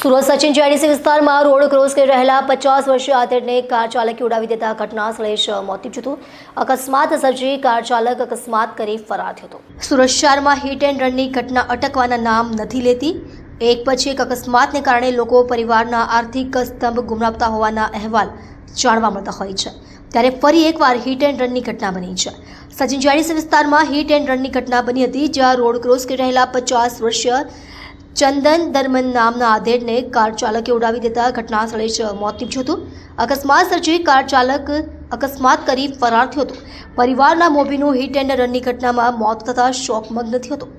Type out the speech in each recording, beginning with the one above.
Surat Sachin J D C વિસ્તારમાં road cross કરી રહેલા પચાસ વર્ષીય આધેડને કાર ચાલકે ઉડાવી દેતા ઘટના સ્થળે જ મોત નીપજ્યું અકસ્માત સર્જી કાર ચાલક અકસ્માત કરી ફરાર થયો હતો. સુરત શહેરમાં હિટ એન્ડ રનની ઘટના અટકવાના નામ નથી લેતી. એક પછી એક અકસ્માતને કારણે લોકો પરિવારના આર્થિક સ્તંભ ગુમરાવતા હોવાના અહેવાલ જાણવા મળતા હોય છે. ત્યારે ફરી એકવાર હિટ એન્ડ રનની ઘટના બની છે. સચિન જેડીસી વિસ્તારમાં હિટ એન્ડ રનની ઘટના બની હતી, જ્યાં રોડ ક્રોસ કરી રહેલા પચાસ વર્ષીય ચંદન દરમન નામના આધેડને કાર ચાલકે ઉડાવી દેતા ઘટના સ્થળે જ મોત નીપજ્યું હતું અકસ્માત સર્જી કાર ચાલક અકસ્માત કરી ફરાર થયો હતો પરિવારના મોભીનું હિટ એન્ડ રનની ઘટનામાં મોત થતાં શોકમગ્ન થયો હતો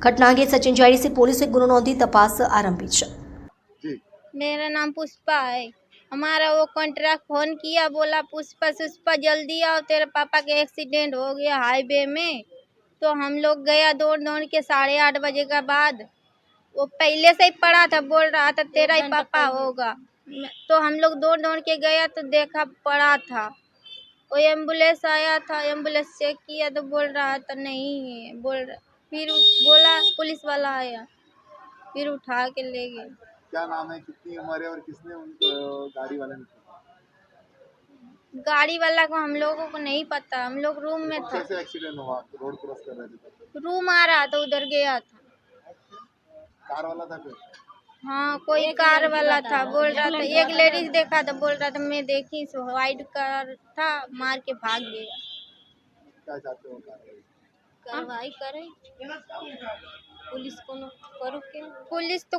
ઘટના અંગે સચિન જાડીસી પોલીસે ગુનો નોંધી તપાસ આરંભી છે जी मेरा नाम पुष्पा है हमारा वो कॉन्ट्रैक्ट फोन किया बोला पुष्पा पुष्पा जल्दी आओ तेरे पापा का एक्सीडेंट हो गया हाईवे में तो हम लोग गया दौड़ दौड़ के साढ़े आठ बजे के बाद वो पहले से ही पड़ा था बोल रहा था तेरा ही पापा होगा। तो हम लोग दौड़ दौड़ के गया तो देखा पड़ा था। वो एंबुलेंस आया था एंबुलेंस चेक किया तो बोल रहा था नहीं है। बोल रहा फिर बोला पुलिस वाला आया। फिर उठा के ले गए क्या नाम है? कितनी उम्र है और किसने उनको गाड़ी वाले ने गाड़ी वाला को हम लोगों को नहीं पता हम लोग रूम में था। एक्सीडेंट हुआ? रोड क्रॉस कर रहे थे? रूम आ रहा था उधर गया था। कार वाला था फिर? हाँ कोई कार वाला था बोल रहा था एक लेडीज़ देखा था बोल रहा था मैं देखी सो वाइट कार था मार के भाग गया। क्या चाहते हो कार्रवाई? कार्रवाई करे। पुलिस को करो क्या? पुलिस तो